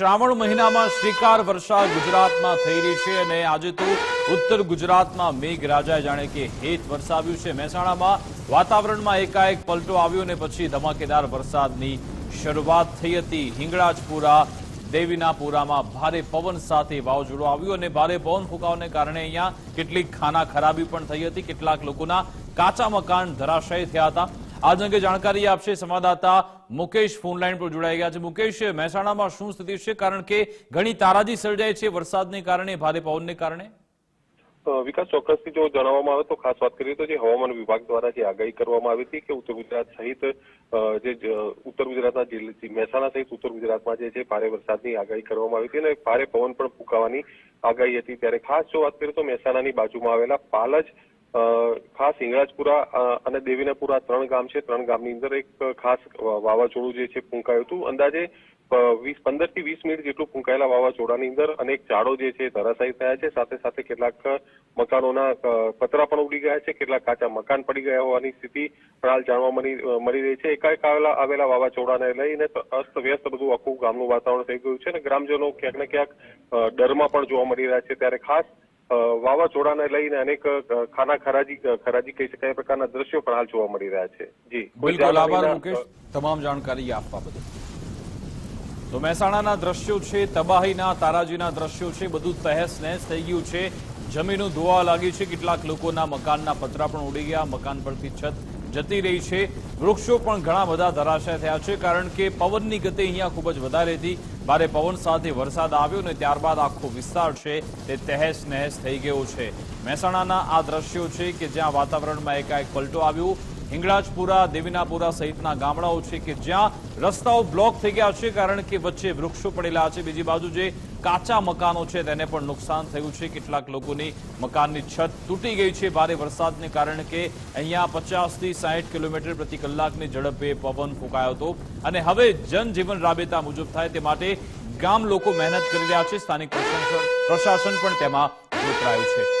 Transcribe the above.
શ્રાવણ મહિનામાં શ્રીકાર વર્ષા ગુજરાતમાં થઈ રહી છે અને આજે તો ઉત્તર ગુજરાતમાં મેઘરાજાએ જાણે કે હેત વરસાવ્યું છે. મહેસાણામાં વાતાવરણમાં એકાએક પલટો આવ્યો અને પછી ધમાકેદાર વરસાદની શરૂઆત થઈ હતી. હિંગળાજપુરા, દેવીનાપુરામાં ભારે પવન સાથે વાવાઝોડું આવ્યું અને ભારે પવન ફૂંકાવાને કારણે અહીંયા કેટલીક ખાના ખરાબી પણ થઈ હતી. કેટલાક લોકોના કાચા મકાન ધરાશય થયા હતા. આજ અંગે જાણકારી આપશે સંવાદદાતા મુકેશ ફોનલાઈન પર જોડાઈ ગયા છે. મુકેશ, મહેસાણામાં શું સ્થિતિ છે? કારણ કે ઘણી તારાજી સર્જાય છે વરસાદને કારણે, ભારે પવનને કારણે. વિકાસ ચોક્કસથી જો જણાવવામાં આવે તો ખાસ વાત કરીએ તો જે હવામાન વિભાગ દ્વારા જે આગાહી કરવામાં આવી હતી કે ઉત્તર ગુજરાત સહિત જે ઉત્તર ગુજરાતના જિલ્લા મહેસાણા સહિત ઉત્તર ગુજરાતમાં જે છે ભારે વરસાદની આગાહી કરવામાં આવી હતી અને ભારે પવન પણ ફૂંકાવાની આગાહી હતી. ત્યારે ખાસ જો વાત કરીએ તો મહેસાણાની બાજુમાં આવેલા પાલજ ખાસ હિંગળાજપુરા અને દેવીનાપુરા ત્રણ ગામ છે. ત્રણ ગામની અંદર એક ખાસ વાવાઝોડું જે છે ફૂંકાયું હતું. અંદાજે વીસ પંદરથી વીસ મિનિટ જેટલું ફૂંકાયેલા વાવાઝોડાની અંદર અનેક ઝાડો જે છે ધરાશાયી થયા છે. સાથે સાથે કેટલાક મકાનોના પતરા પણ ઉડી ગયા છે. કેટલાક કાચા મકાન પડી ગયા હોવાની સ્થિતિ હાલ જાણવા મળી રહી છે. એકાએક આવેલા આવેલા વાવાઝોડાને લઈને અસ્ત વ્યસ્ત બધું આખું ગામનું વાતાવરણ થઈ ગયું છે અને ગ્રામજનો ક્યાંક ને ક્યાંક ડરમાં પણ જોવા મળી રહ્યા છે. ત્યારે ખાસ વાવાઝોડાને લઈને અનેક ખાના ખરાજી ખરાજી કહી શકાય પ્રકારના દ્રશ્યો પણ હાલ જોવા મળી રહ્યા છે. જી. બિલકુલ આભાર મુકેશ. તમામ જાણકારી આપવા બદલ. તો મહેસાણાના દ્રશ્યો છે તબાહીના તારાજીના દ્રશ્યો છે બધું તહેસ નહેસ થઈ ગયું છે. જમીનો ધોવા લાગી છે કેટલાક લોકોના મકાનના પતરા પણ ઉડી ગયા મકાન પરથી છત જતી રહી છે. વૃક્ષો પણ ઘણા બધા ધરાશય થયા છે, કારણ કે પવનની ગતિ અહીંયા ખૂબ જ વધારે હતી. ભારે પવન સાથે વરસાદ આવ્યો ને ત્યારબાદ આખો વિસ્તાર છે તે તહેસ નહેસ થઈ ગયો છે. મહેસાણાના આ દ્રશ્યો છે કે જ્યાં વાતાવરણમાં એકાએક પલટો આવ્યો. હિંગળાજપુરા, દેવીનાપુરા સહિતના ગામડાઓ છે કે જ્યાં રસ્તાઓ બ્લોક થઈ ગયા છે કારણ કે વચ્ચે વૃક્ષો પડેલા છે. બીજી બાજુ જે કાચા મકાનો છે તેને પણ નુકસાન થયું છે. કેટલાક લોકોની મકાનની છત તૂટી ગઈ છે. ભારે વરસાદને કારણે કે અહીંયા પચાસથી સાઠ કિલોમીટર પ્રતિ કલાકની ઝડપે પવન ફૂંકાયો હતો. અને હવે જનજીવન રાબેતા મુજબ થાય તે માટે ગામ લોકો મહેનત કરી રહ્યા છે. સ્થાનિક પ્રશાસન પણ તેમાં જોતરાયું છે.